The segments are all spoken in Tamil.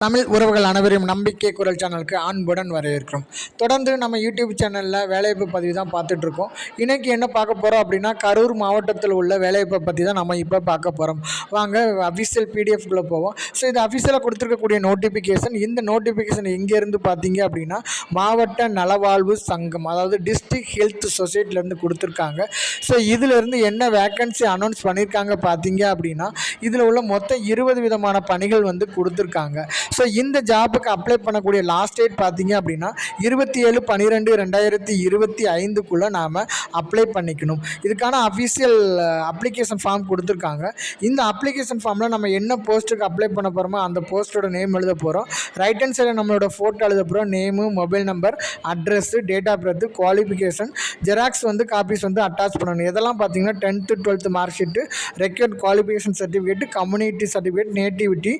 தமிழ் உறவுகள் அனைவரையும் நம்பிக்கை குரல் சேனலுக்கு அன்புடன் வரவேற்கிறோம். தொடர்ந்து நம்ம யூடியூப் சேனலில் வேலைவாய்ப்பு பதிவு தான் பார்த்துட்ருக்கோம் இன்றைக்கி என்ன பார்க்க போகிறோம் அப்படின்னா கரூர் மாவட்டத்தில் உள்ள வேலைவாய்ப்பை பற்றி தான் நம்ம இப்போ பார்க்க போகிறோம் வாங்க அஃபிஷியல் பிடிஎஃப்குள்ளே போவோம். ஸோ இது அஃபிஷியலாக கொடுத்துருக்கக்கூடிய நோட்டிஃபிகேஷன் இந்த நோட்டிஃபிகேஷன் எங்கேருந்து பார்த்தீங்க அப்படின்னா மாவட்ட நலவாழ்வு சங்கம் அதாவது டிஸ்ட்ரிக்ட் ஹெல்த் சொசைட்டிலேருந்து கொடுத்துருக்காங்க. ஸோ இதிலேருந்து என்ன வேக்கன்சி அனௌன்ஸ் பண்ணியிருக்காங்க பார்த்தீங்க அப்படின்னா இதில் உள்ள மொத்தம் இருபது விதமான பணிகள் வந்து கொடுத்துருக்காங்க. ஸோ இந்த ஜாபுக்கு அப்ளை பண்ணக்கூடிய லாஸ்ட் டேட் பார்த்தீங்க அப்படின்னா இருபத்தி ஏழு பன்னிரெண்டு ரெண்டாயிரத்தி இருபத்தி ஐந்துக்குள்ளே நாம் அப்ளை பண்ணிக்கணும். இதுக்கான அஃபிஷியல் அப்ளிகேஷன் ஃபார்ம் கொடுத்துருக்காங்க. இந்த அப்ளிகேஷன் ஃபார்மில் நம்ம என்ன போஸ்ட்டுக்கு அப்ளை பண்ண போகிறோமோ அந்த போஸ்ட்டோட நேம் எழுத போகிறோம் ரைட் ஹேண்ட் சைடில் நம்மளோட ஃபோட்டோ எழுத போகிறோம் name mobile number address date of birth qualification xerox வந்து காப்பீஸ் வந்து அட்டாச் பண்ணணும். இதெல்லாம் பார்த்தீங்கன்னா tenth twelfth mark sheet required qualification certificate community certificate nativity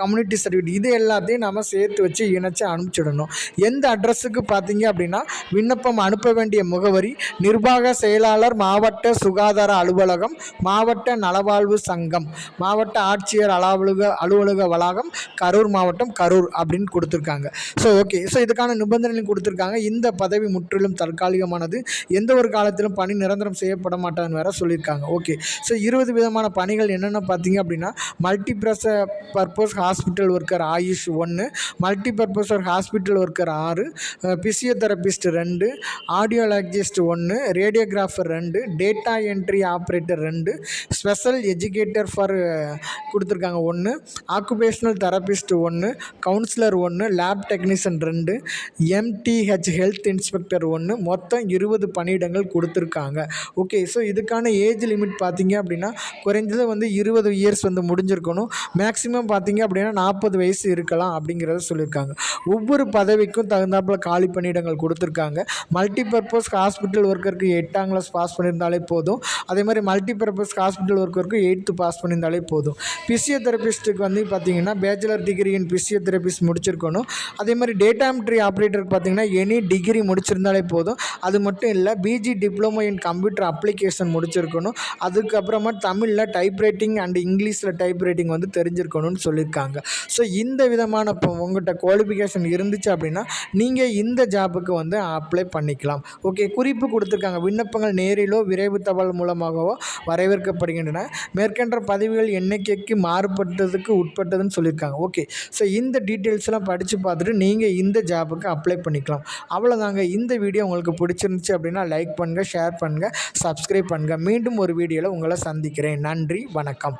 community certificate இது எல்லாத்தையும் நம்ம சேர்த்து வச்சு இணைச்சி அனுப்பிச்சிடணும். எந்த அட்ரஸுக்கு பார்த்தீங்க அப்படின்னா விண்ணப்பம் அனுப்ப வேண்டிய முகவரி நிர்வாக செயலாளர் மாவட்ட சுகாதார அலுவலகம் மாவட்ட நலவாழ்வு சங்கம் மாவட்ட ஆட்சியர் அலுவலக அலுவலக வளாகம் கரூர் மாவட்டம் கரூர் அப்படின்னு கொடுத்துருக்காங்க. ஸோ ஓகே ஸோ இதுக்கான நிபந்தனைகள் கொடுத்துருக்காங்க. இந்த பதவி முற்றிலும் தற்காலிகமானது. எந்த ஒரு காலத்திலும் பணி நிரந்தரம் செய்யப்பட மாட்டான்னு வேற சொல்லியிருக்காங்க. ஓகே ஸோ இருபது விதமான பணிகள் என்னென்ன பார்த்தீங்க அப்படின்னா மல்டி ப்ரஸ பர்பஸ் ஹாஸ்பிட்டல் ஒர்க்கர் ஆயுஷ் ஒன்று மல்டிபர்பஸ் ஹாஸ்பிட்டல் ஒர்க்கர் ஆறு பிசியோதெரபிஸ்ட் ரெண்டு ஆடியோலாஜிஸ்ட் ஒன்று ரேடியோகிராஃபர் ரெண்டு டேட்டா என்ட்ரி ஆப்ரேட்டர் ரெண்டு ஸ்பெஷல் எஜுகேட்டர் ஃபார் கொடுத்துருக்காங்க ஒன்று ஆக்குபேஷனல் தெரபிஸ்ட் ஒன்று கவுன்சிலர் ஒன்று லேப் டெக்னீஷியன் ரெண்டு எம்டிஹெச் ஹெல்த் இன்ஸ்பெக்டர் ஒன்று மொத்தம் இருபது பணியிடங்கள் கொடுத்துருக்காங்க. ஓகே ஸோ இதுக்கான ஏஜ் லிமிட் பார்த்தீங்க அப்படின்னா குறைஞ்சது வந்து இருபது இயர்ஸ் வந்து முடிஞ்சிருக்கணும். மேக்ஸிமம் பார்த்தீங்க அப்படின்னா நாற்பது வயசு இருக்கலாம் அப்படிங்கிறத சொல்லியிருக்காங்க. ஒவ்வொரு பதவிக்கும் தகுந்தாப்பில் காலி பணியிடங்கள் கொடுத்துருக்காங்க. மல்டி பர்பஸ் ஹாஸ்பிட்டல் ஒர்க்கருக்கு எட்டாம் கிளாஸ் பாஸ் பண்ணியிருந்தாலே போதும். அதே மாதிரி மல்டி பர்பஸ் ஹாஸ்பிட்டல் ஒர்க்கருக்கு எயித்து பாஸ் பண்ணியிருந்தாலே போதும். ஃபிசியோதெரபிஸ்ட்டுக்கு வந்து பார்த்தீங்கன்னா பேச்சுலர் டிகிரி இன் ஃபிசியோதெரபிஸ்ட் முடிச்சிருக்கணும். அதே மாதிரி டேட்டா என்ட்ரி ஆப்ரேட்டருக்கு பார்த்தீங்கன்னா எனி டிகிரி முடிச்சிருந்தாலே போதும். அது மட்டும் இல்லை PG diploma in computer application முடிச்சிருக்கணும். அதுக்கப்புறமா தமிழில் டைப் ரைட்டிங் அண்ட் இங்கிலீஷில் டைப் ரைட்டிங் வந்து தெரிஞ்சிருக்கணும்னு சொல்லியிருக்காங்க. ஸோ இந்த விதமான இப்போ உங்கள்கிட்ட குவாலிஃபிகேஷன் இருந்துச்சு அப்படின்னா நீங்கள் இந்த ஜாபுக்கு வந்து அப்ளை பண்ணிக்கலாம். ஓகே குறிப்பு கொடுத்துருக்காங்க. விண்ணப்பங்கள் நேரிலோ விரைவு தபால் மூலமாகவோ வரவேற்கப்படுகின்றன. கிடைக்கின்ற பதவிகள் எண்ணிக்கைக்கு மாறுபட்டதுக்கு உட்பட்டதுன்னு சொல்லியிருக்காங்க. ஓகே ஸோ இந்த டீட்டெயில்ஸ்லாம் படித்து பார்த்துட்டு நீங்கள் இந்த ஜாபுக்கு அப்ளை பண்ணிக்கலாம். அவ்வளோதாங்க இந்த வீடியோ உங்களுக்கு பிடிச்சிருந்துச்சு அப்படின்னா லைக் பண்ணுங்கள் ஷேர் பண்ணுங்கள் சப்ஸ்கிரைப் பண்ணுங்கள் மீண்டும் ஒரு வீடியோவில் உங்களை சந்திக்கிறேன். நன்றி வணக்கம்.